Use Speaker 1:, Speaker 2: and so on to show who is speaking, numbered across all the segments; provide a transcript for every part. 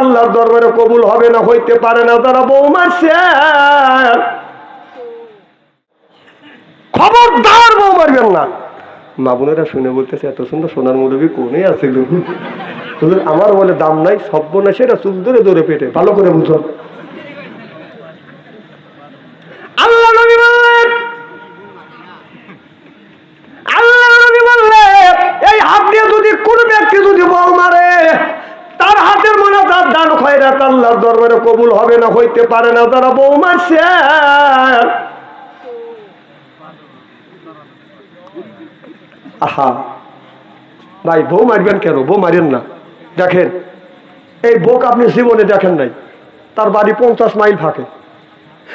Speaker 1: আল্লাহর দরবারে কবুল হবে না, হইতে পারে না তারা বউ মারছে। খবরদার বউ মারবেন না। মা বোনেরা শুনে বলতেছে, এত সুন্দর সোনার মুরবি কোনে আছে আমার বলে দাম নাই সভ্য না সেটা চুল ধরে ধরে পেটে, ভালো করে বুঝো আল্লাহ নবী বললেন আল্লাহ নবী বললেন এই হাত দিয়ে যদি কোন ব্যক্তি যদি বউ মারে তার হাতের মনে দান খয়রাত আল্লাহর দরবারে কবুল হবে না, হইতে পারে না। বউ মারছে, আহা, ভাই, বউ মারবেন কেন? বউ মারেন না। দেখেন, এই বোক আপনি জীবনে দেখেন নাই। তার বাড়ি পঞ্চাশ মাইল ফাঁকে।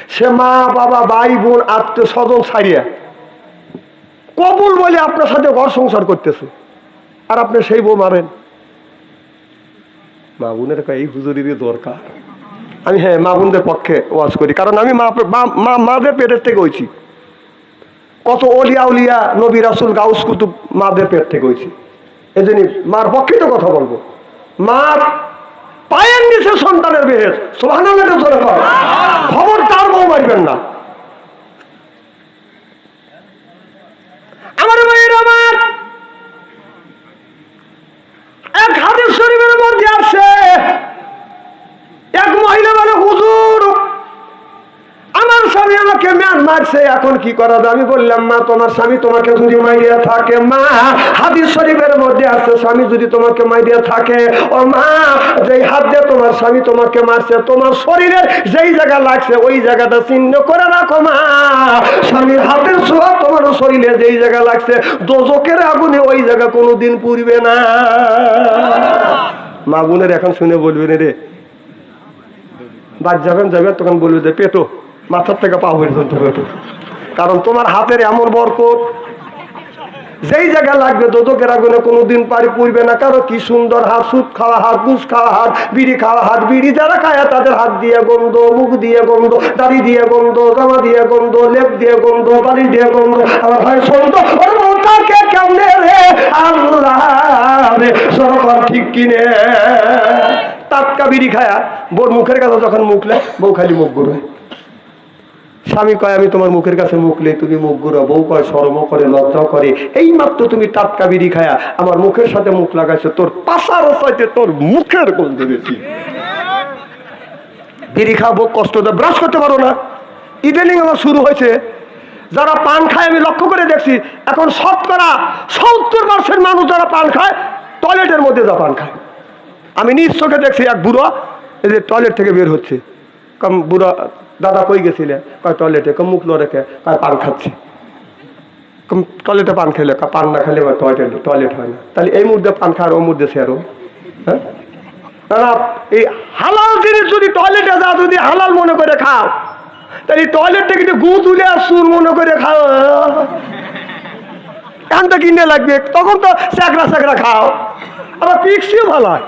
Speaker 1: সে মা, বাবা, ভাই, বোন, আত্মীয় স্বজন ছাড়িয়া কবুল বলে আপনার সাথে ঘর সংসার করতেছে। আর আপনি সেই বউ মারেন। মা বোনের এই হুজুরিরই দরকার। আমি হ্যাঁ মা বোনদের পক্ষে ওয়াজ করি, কারণ আমি মা মাদের পেটের থেকে হয়েছি কত অলিয়া উলিয়া নবী রাসুল গাউস কুতুব মাদের পেট থেকে হয়েছি এই জন্য মার পক্ষে তো কথা বলব। মার পায়ের নিচে সন্তানের বেহেস সোহানের কয়। খবর তার বউ মারবেন না আমার ভাইয়ের আমার এক হাদিস শরীফের মধ্যে আছে এক মহিলা বলে হুজুর আমার স্বামী আমাকে ম্যান মারছে, এখন কি করা আমি বললাম, মা, তোমার স্বামী তোমাকে যদি মাইরিয়া থাকে, মা, হাদিস শরীফের মধ্যে আছে, স্বামী যদি তোমাকে মাইরিয়া থাকে, ও মা, যেই হাত দিয়ে তোমার স্বামী তোমাকে মারছে, তোমার শরীরের যেই জায়গা লাগছে, ওই জায়গাটা চিহ্ন করে রাখো, মা। স্বামীর হাতের ছোঁয়া তোমার শরীরে যেই জায়গা লাগছে দোজকের আগুনে ওই জায়গা কোনোদিন পুড়বে না। মা বোনের এখন শুনে বলবেন রে। বাদ যাবেন যাবেন তখন বলবে যে, পেটো মাথার থেকে পা পর্যন্ত পেটো কারণ তোমার হাতের এমন বরকত, যেই জায়গা লাগবে দোদকের আগুনে কোনোদিন পারি পুড়বে না। কারও কি সুন্দর হাত, সুদ খাওয়া হাত, ঘুষ খাওয়া হাত, বিড়ি খাওয়া হাত, বিড়ি যারা খায় তাদের হাত দিয়ে গন্ধ, মুখ দিয়ে গন্ধ, দাড়ি দিয়ে গন্ধ, জামা দিয়ে গন্ধ, লেপ দিয়ে গন্ধ বাড়ি দিয়ে গন্ধ। আমার ভাই সন্ত কেমনে রে? আল্লাহ ঠিক কিনে। টাটকা বিড়ি খায়া বোর মুখের কাছে যখন মুখলে বউ খালি মুখ ঘুরে স্বামী কয়, আমি তোমার মুখের কাছে মুখলে তুমি মুখ ঘুরো বউ কয় শরমও করে, লজ্জাও করে। এই মাত্র তুমি টাটকা বিড়ি খায়া আমার মুখের সাথে মুখ লাগাইছো, তোর পাশার চাইতে তোর মুখের গন্ধ বেশি। বিড়ি খাব কষ্ট দেয়, ব্রাশ করতে পারো না। ইদানিং আমার শুরু হয়েছে। যারা পান খায়, আমি লক্ষ্য করে দেখছি, এখন শতকরা সত্তর পার্সেন্ট মানুষ যারা পান খায় টয়লেটের মধ্যে যা পান খায়। আমি নিজ চোখে দেখছি এক বুড়ো, এই যে টয়লেট থেকে বের হচ্ছে। কম বুড়ো দাদা কই গেছিলে? কয় টয়লেটে কম মুখ রেখে কয় পান খাচ্ছে। কম টয়লেটে পান খেলে পান না খেলে টয়লেট টয়লেট হয় না। তাহলে এই মুহূর্তে পান খাওয়ার ও মুহূর্তে সেরো হ্যাঁ? না, এই হালাল জিনিস যদি টয়লেটে যাও যদি হালাল মনে করে খাও তাহলে টয়লেট থেকে গু তুলে আর সুর মনে করে খাও। এখানটা কিনে লাগবে তখন তো স্যাকরা স্যাকরা খাও। আবার পিক্সিও ভালো হয়।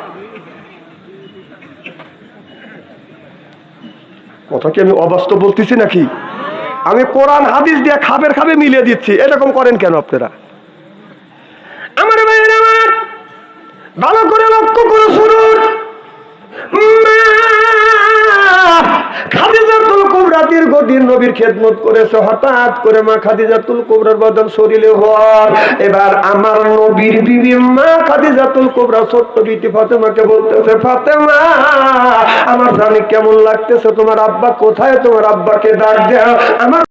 Speaker 1: কথা কি আমি অবাস্তব বলতেছি নাকি? আমি কোরআন, হাদিস দিয়ে খাবের খাবে মিলিয়ে দিচ্ছি। এরকম করেন কেন আপনারা? আমার ভাই আমার ভালো করে দীর্ঘদিন নবীর খেদমত হঠাৎ করে মা খাদিজাতুল কোবরার বদন শরীরে হওয়ার। এবার আমার নবীর বিবি মা খাদিজাতুল কোবরা ছোট্ট বিটি ফাতেমাকে বলতেছে, ফাতেমা, আমার জানি কেমন লাগতেছে, তোমার আব্বা কোথায়? তোমার আব্বাকে ডাক দেয়া আমার